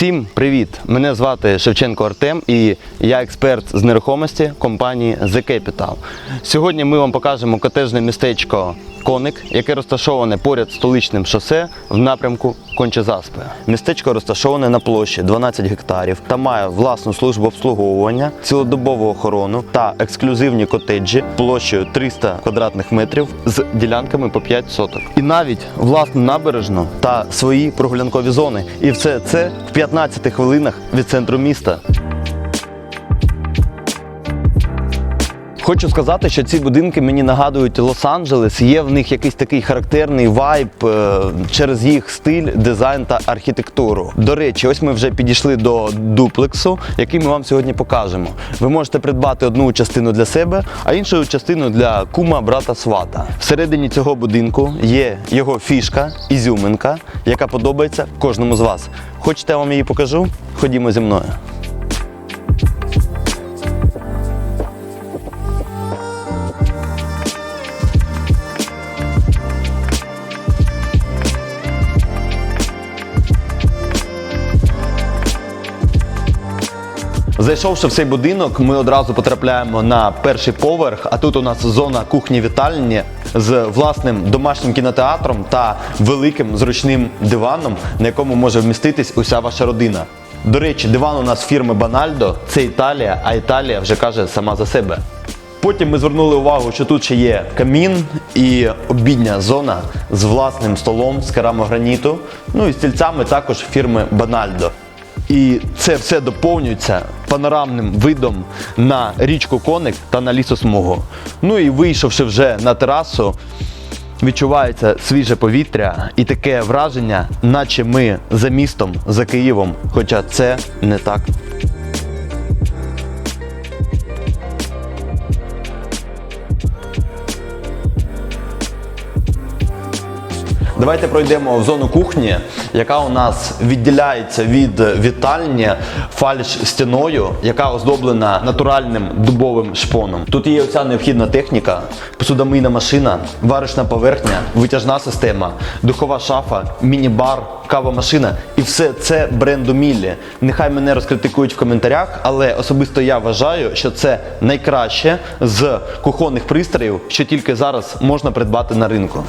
Всім привіт! Мене звати Шевченко Артем і я експерт з нерухомості компанії The Capital. Сьогодні ми вам покажемо котежне містечко Коник, яке розташоване поряд столичним шосе в напрямку Кончезаспи. Містечко розташоване на площі 12 гектарів та має власну службу обслуговування, цілодобову охорону та ексклюзивні котеджі площею 300 квадратних метрів з ділянками по 5 соток. І навіть власну набережну та свої прогулянкові зони. І все це в 15 хвилинах від центру міста. Хочу сказати, що ці будинки мені нагадують Лос-Анджелес. Є в них якийсь такий характерний вайб е, через їх стиль, дизайн та архітектуру. До речі, ось ми вже підійшли до дуплексу, який ми вам сьогодні покажемо. Ви можете придбати одну частину для себе, а іншу частину для кума, брата, свата. Всередині цього будинку є його фішка, ізюминка, яка подобається кожному з вас. Хочете я вам її покажу? Ходімо зі мною. Зайшовши в цей будинок, ми одразу потрапляємо на перший поверх, а тут у нас зона кухні-вітальні з власним домашнім кінотеатром та великим зручним диваном, на якому може вміститись уся ваша родина. До речі, диван у нас фірми Банальдо, це Італія, а Італія вже каже сама за себе. Потім ми звернули увагу, що тут ще є камін і обідня зона з власним столом з керамограніту, ну і стільцями також фірми Банальдо. І це все доповнюється панорамним видом на річку Коник та на лісосмугу. Ну і вийшовши вже на терасу, відчувається свіже повітря і таке враження, наче ми за містом, за Києвом, хоча це не так. Давайте пройдемо в зону кухні, яка у нас відділяється від вітальні фальш стіною, яка оздоблена натуральним дубовим шпоном. Тут є оця необхідна техніка, посудомийна машина, варочна поверхня, витяжна система, духова шафа, міні-бар, кава-машина. І все це бренду Міллі. Нехай мене розкритикують в коментарях, але особисто я вважаю, що це найкраще з кухонних пристроїв, що тільки зараз можна придбати на ринку.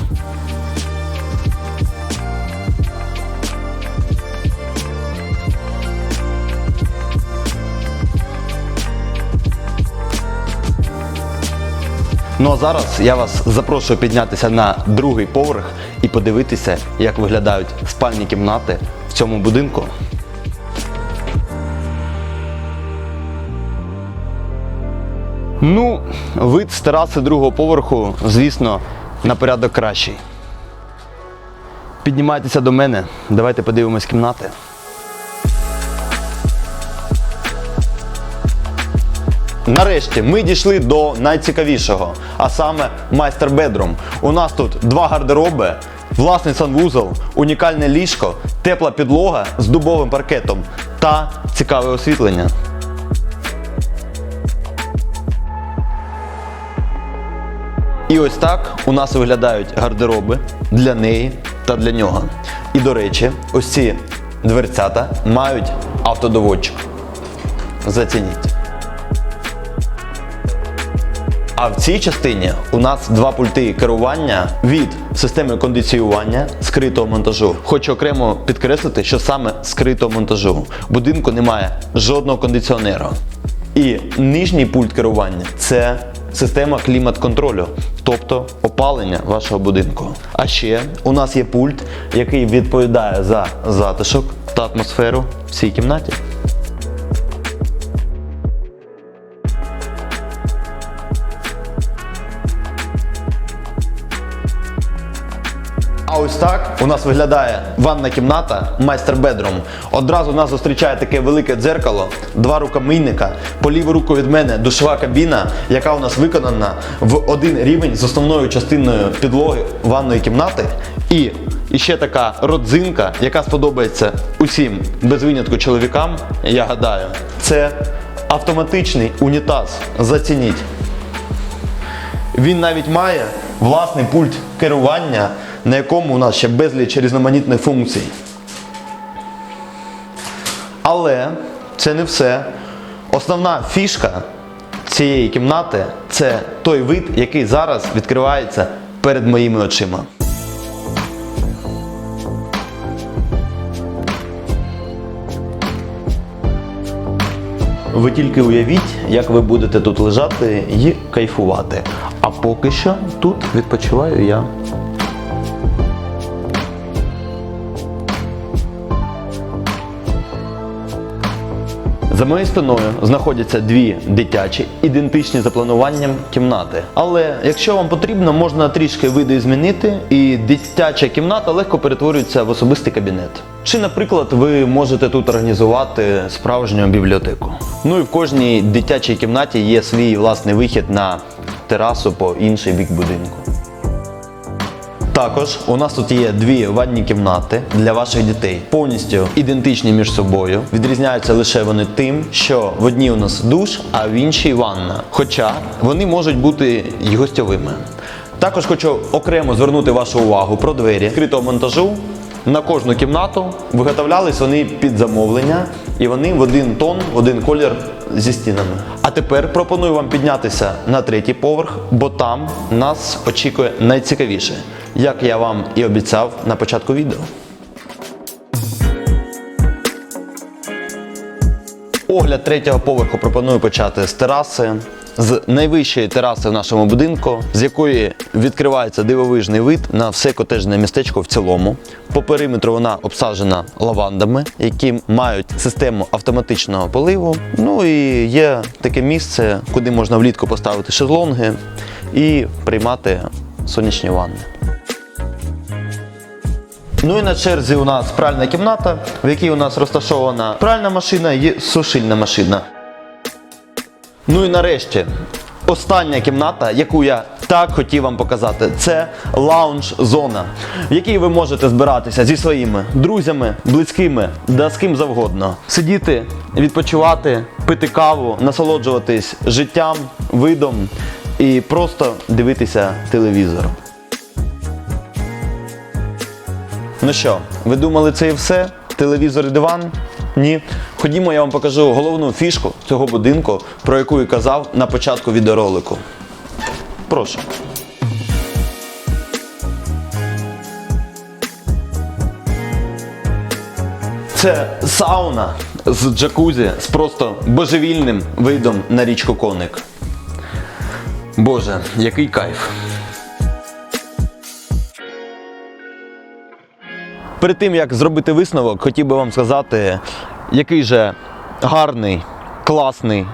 Ну а зараз я вас запрошую піднятися на другий поверх і подивитися, як виглядають спальні кімнати в цьому будинку. Ну, вид з тераси другого поверху, звісно, на порядок кращий. Піднімайтеся до мене, давайте подивимось кімнати. Нарешті ми дійшли до найцікавішого, а саме майстер бедрум. У нас тут два гардероби, власний санвузол, унікальне ліжко, тепла підлога з дубовим паркетом та цікаве освітлення. І ось так у нас виглядають гардероби для неї та для нього. І до речі, ось ці дверцята мають автодоводчик. Зацініть. А в цій частині у нас два пульти керування від системи кондиціювання скритого монтажу. Хочу окремо підкреслити, що саме скритого монтажу будинку немає жодного кондиціонера. І нижній пульт керування це система клімат-контролю, тобто опалення вашого будинку. А ще у нас є пульт, який відповідає за затишок та атмосферу в цій кімнаті. Ось так у нас виглядає ванна кімната, майстер бедрум. Одразу нас зустрічає таке велике дзеркало, два рукомийника. По ліву руку від мене душова кабіна, яка у нас виконана в один рівень з основною частиною підлоги ванної кімнати. І і ще така родзинка, яка сподобається усім без винятку чоловікам, я гадаю, це автоматичний унітаз. Зацініть. Він навіть має власний пульт керування, на якому у нас ще безліч різноманітних функцій. Але це не все. Основна фішка цієї кімнати це той вид, який зараз відкривається перед моїми очима. Ви тільки уявіть, як ви будете тут лежати і кайфувати. А поки що тут відпочиваю я. За моєю спиною знаходяться дві дитячі, ідентичні за плануванням кімнати. Але якщо вам потрібно, можна трішки види змінити, і дитяча кімната легко перетворюється в особистий кабінет. Чи, наприклад, ви можете тут організувати справжню бібліотеку. Ну і в кожній дитячій кімнаті є свій власний вихід на терасу по інший бік будинку. Також у нас тут є дві ванні кімнати для ваших дітей, повністю ідентичні між собою. Відрізняються лише вони тим, що в одній у нас душ, а в іншій ванна. Хоча вони можуть бути й гостьовими. Також хочу окремо звернути вашу увагу про двері відкритого монтажу. На кожну кімнату виготовлялись вони під замовлення, і вони в один тон, в один колір зі стінами. А тепер пропоную вам піднятися на третій поверх, бо там нас очікує найцікавіше, як я вам і обіцяв на початку відео. Огляд третього поверху пропоную почати з тераси, з найвищої тераси в нашому будинку, з якої відкривається дивовижний вид на все котежне містечко в цілому. По периметру вона обсаджена лавандами, які мають систему автоматичного поливу. Ну і є таке місце, куди можна влітку поставити шезлонги і приймати сонячні ванни. Ну і на черзі у нас пральна кімната, в якій у нас розташована пральна машина і сушильна машина. Ну і нарешті, остання кімната, яку я так хотів вам показати, це лаунж-зона, в якій ви можете збиратися зі своїми друзями, близькими, да з ким завгодно. Сидіти, відпочивати, пити каву, насолоджуватись життям, видом і просто дивитися телевізор. Ну що, ви думали це і все? Телевізор і диван? Ні. Ходімо, я вам покажу головну фішку цього будинку, про яку я казав на початку відеоролику. Прошу. Це сауна з джакузі з просто божевільним видом на річку Коник. Боже, який кайф. Перед тим як зробити висновок, хотів би вам сказати, який же гарний, класний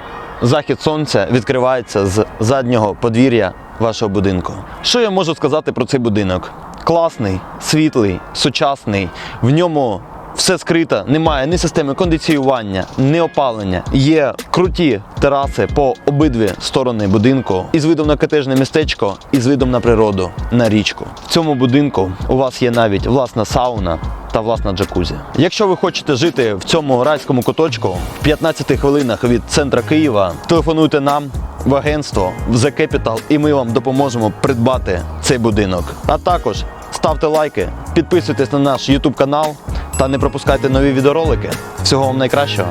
захід сонця відкривається з заднього подвір'я вашого будинку. Що я можу сказати про цей будинок? Класний, світлий, сучасний. В ньому все скрито, немає ні системи кондиціювання, ні опалення. Є круті тераси по обидві сторони будинку із видом на котежне містечко, і з видом на природу, на річку. В цьому будинку у вас є навіть власна сауна та власна джакузі. Якщо ви хочете жити в цьому райському куточку в 15 хвилинах від центра Києва, телефонуйте нам в агентство в The Capital і ми вам допоможемо придбати цей будинок. А також ставте лайки, підписуйтесь на наш YouTube канал та не пропускайте нові відеоролики. Всього вам найкращого.